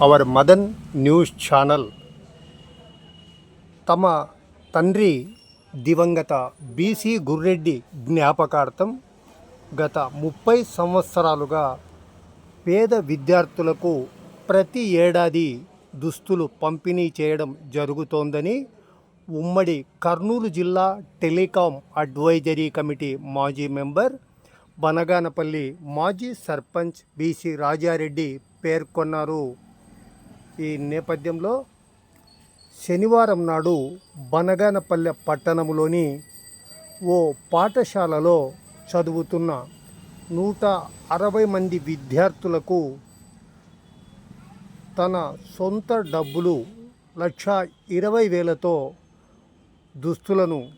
Hour Madan news channel. తమ తండ్రి దివంగత బీసీ గుర్రెడ్డి జ్ఞాపకార్థం గత ముప్పై సంవత్సరాలుగా పేద విద్యార్థులకు ప్రతి ఏడాది దుస్తులు పంపిణీ చేయడం జరుగుతోందని ఉమ్మడి కర్నూలు జిల్లా టెలికాం అడ్వైజరీ కమిటీ మాజీ మెంబర్ బనగానపల్లి మాజీ సర్పంచ్ బీసీ రాజారెడ్డి పేర్కొన్నారు. ఈ నేపథ్యంలో శనివారం నాడు బనగానపల్లె పట్టణంలోని ఓ పాఠశాలలో చదువుతున్న నూట అరవై మంది విద్యార్థులకు తన సొంత డబ్బులు లక్ష ఇరవై వేలతో దుస్తులను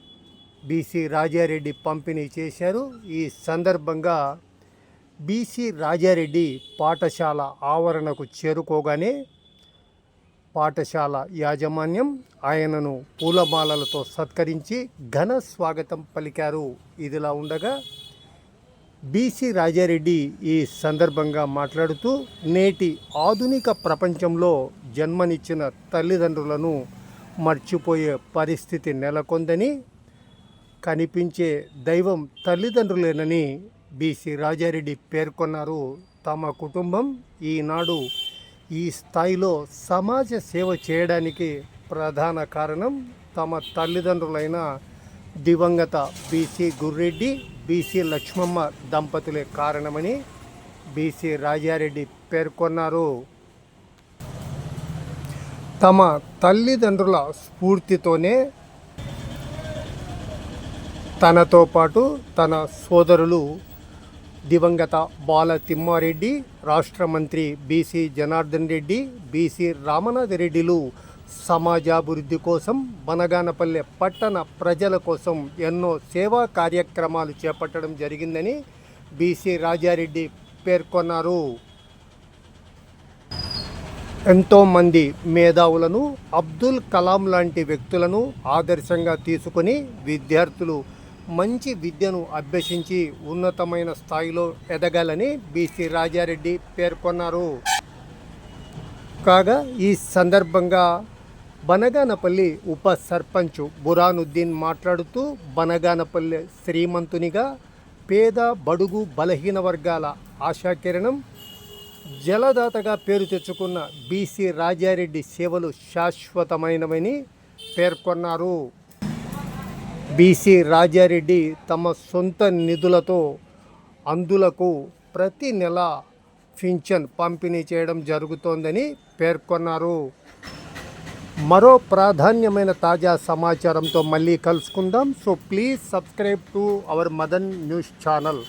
బీసీ రాజారెడ్డి పంపిణీ చేశారు. ఈ సందర్భంగా బీసీ రాజారెడ్డి పాఠశాల ఆవరణకు చేరుకోగానే పాఠశాల యాజమాన్యం ఆయనను పూలమాలలతో సత్కరించి ఘన స్వాగతం పలికారు. ఇదిలా ఉండగా బీసీ రాజారెడ్డి ఈ సందర్భంగా మాట్లాడుతూ నేటి ఆధునిక ప్రపంచంలో జన్మనిచ్చిన తల్లిదండ్రులను మర్చిపోయే పరిస్థితి నెలకొందని కనిపించే దైవం తల్లిదండ్రులేనని బీసీ రాజారెడ్డి పేర్కొన్నారు. తమ కుటుంబం ఈనాడు ఈ స్థాయిలో సమాజ సేవ చేయడానికి ప్రధాన కారణం తమ తల్లిదండ్రులైన దివంగత బీసీ గుర్రెడ్డి బీసీ లక్ష్మమ్మ దంపతులే కారణమని బీసీ రాజారెడ్డి పేర్కొన్నారు. తమ తల్లిదండ్రుల స్ఫూర్తితోనే తనతో పాటు తన సోదరులు దివంగత బాల తిమ్మారెడ్డి రాష్ట్ర మంత్రి బీసీ జనార్దన్ రెడ్డి బీసీ రామనాథ్ రెడ్డిలు సమాజాభివృద్ధి కోసం బనగానపల్లె పట్టణ ప్రజల కోసం ఎన్నో సేవా కార్యక్రమాలు చేపట్టడం జరిగిందని బీసీ రాజారెడ్డి పేర్కొన్నారు. ఎంతోమంది మేధావులను అబ్దుల్ కలాం లాంటి వ్యక్తులను ఆదర్శంగా తీసుకొని విద్యార్థులు మంచి విద్యను అభ్యసించి ఉన్నతమైన స్థాయిలో ఎదగాలని బీసీ రాజారెడ్డి పేర్కొన్నారు. కాగా ఈ సందర్భంగా బనగానపల్లి ఉప సర్పంచ్ బురానుద్దీన్ మాట్లాడుతూ బనగానపల్లి శ్రీమంతునిగా పేద బడుగు బలహీన వర్గాల ఆశాకిరణం జలదాతగా పేరు తెచ్చుకున్న బీసీ రాజారెడ్డి సేవలు శాశ్వతమైనవని పేర్కొన్నారు. బీసీ రాజారెడ్డి తమ సొంత నిధులతో అందులకు ప్రతి నెల పింఛన్ పంపిణీ చేయడం జరుగుతోందని పేర్కొన్నారు. మరో ప్రాధాన్యమైన తాజా సమాచారంతో మళ్ళీ కలుసుకుందాం. So please subscribe to our Madan news channel.